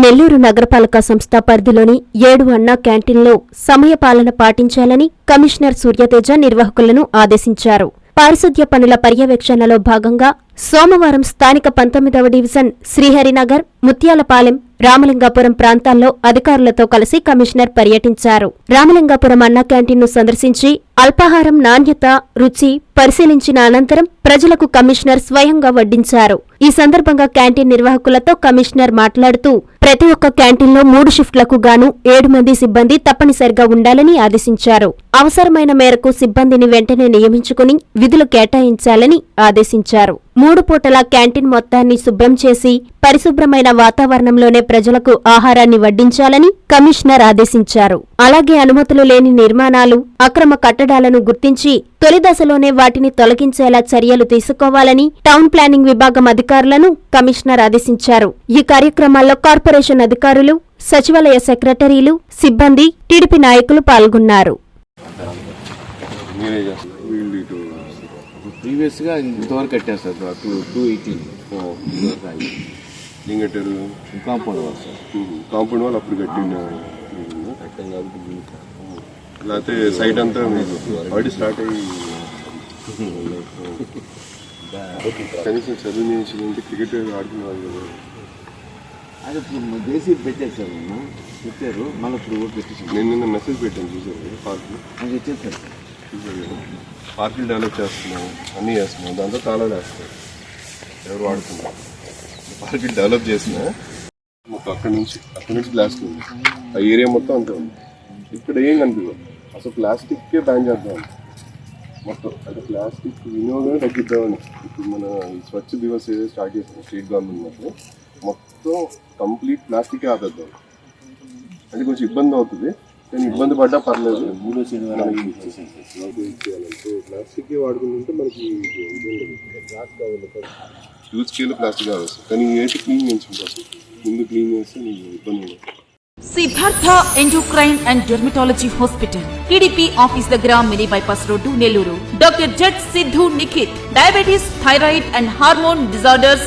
నెల్లూరు నగరపాలక సంస్థ పరిధిలోని ఏడు అన్నా క్యాంటీన్లో సమయపాలన పాటించాలని కమిషనర్ సూర్యతేజ నిర్వాహకులను ఆదేశించారు. పారిశుద్ధ్య పనుల పర్యవేక్షణలో భాగంగా సోమవారం స్థానిక పంతొమ్మిదవ డివిజన్ శ్రీహరినగర్ ముత్యాలపాలెం రామలింగాపురం ప్రాంతాల్లో అధికారులతో కలిసి కమిషనర్ పర్యటించారు. రామలింగాపురం అన్న క్యాంటీన్ను సందర్శించి అల్పాహారం నాణ్యత రుచి పరిశీలించిన అనంతరం ప్రజలకు కమిషనర్ స్వయంగా వడ్డించారు. ఈ సందర్భంగా క్యాంటీన్ నిర్వాహకులతో కమిషనర్ మాట్లాడుతూ ప్రతి ఒక్క క్యాంటీన్లో మూడు షిఫ్ట్లకు గాను ఏడు మంది సిబ్బంది తప్పనిసరిగా ఉండాలని ఆదేశించారు. అవసరమైన మేరకు సిబ్బందిని వెంటనే నియమించుకుని విధులు కేటాయించాలని ఆదేశించారు. మూడు పూటల క్యాంటీన్ మొత్తాన్ని శుభ్రం చేసి పరిశుభ్రమైన వాతావరణంలోనే ప్రజలకు ఆహారాన్ని వడ్డించాలని కమిషనర్ ఆదేశించారు. అలాగే అనుమతులు లేని నిర్మాణాలు అక్రమ కట్టడాలను గుర్తించి తొలి దశలోనే వాటిని తొలగించేలా చర్యలు తీసుకోవాలని టౌన్ ప్లానింగ్ విభాగం అధికారులను కమిషనర్ ఆదేశించారు. ఈ కార్యక్రమాల్లో కార్పొరేషన్ అధికారులు సచివాలయ సెక్రటరీలు సిబ్బంది టీడీపీ నాయకులు పాల్గొన్నారు. ప్రీవియస్గా ఇంతవరకు కట్టారు సార్ టూ టూ ఎయిటీన్ ఏం కట్టారు? Compound wall sir. కాంపౌండ్ అప్పుడు కట్టిన లేకపోతే సైట్ అంతా మీకు ఆల్రెడీ స్టార్ట్ అయ్యి కనీసం చదువు నేర్చుకుంటే క్రికెట్ ఆడుకునే వాళ్ళు కదా. అది ఇప్పుడు సార్ నేను పెట్టారు. మళ్ళీ ఇప్పుడు ఓటు పెట్టేసాను నేను నిన్న మెసేజ్ పెట్టాను చూసారు? పార్కులు. అది సార్ చూసారు? పార్కులు డెవలప్ చేస్తున్నాం అన్నీ చేస్తున్నాం దాంతో తాళాలు వేస్తాం ఎవరు వాడుతున్నారు? పార్కులు డెవలప్ చేసిన మొత్తం అక్కడి నుంచి అక్కడి నుంచి గ్లాస్ ఉంది. ఆ ఏరియా మొత్తం అంతే ఉంది. ఇక్కడ ఏం కనిపించదు అసలు ప్లాస్టిక్కే బ్యాన్ చేద్దాం. మొత్తం అంటే ప్లాస్టిక్ వినియోగం తగ్గిద్దామని. ఇప్పుడు మన స్వచ్ఛ దివస్ ఏదో స్టార్ట్ చేసాం స్టేట్ గవర్నమెంట్ మొత్తం మొత్తం కంప్లీట్ ప్లాస్టిక్ ఆపేద్దాం. అంటే కొంచెం ఇబ్బంది అవుతుంది. కానీ ఇబ్బంది పడ్డా పర్లేదు. మూడో శనివారం ప్లాస్టిక్ వాడుకుంటుంటే మనకి యూజ్ స్కేల్ ప్లాస్టిక్ కావాలి కానీ ఏంటి క్లీన్ చేయించుకుంటాం ముందు క్లీన్ చేస్తే నీకు ఇబ్బంది ఉండదు Siddhartha endocrine and dermatology hospital TDP office దగ్గర mini bypass road Nellore. Doctor Z Siddhu Nikhit diabetes thyroid and hormone disorders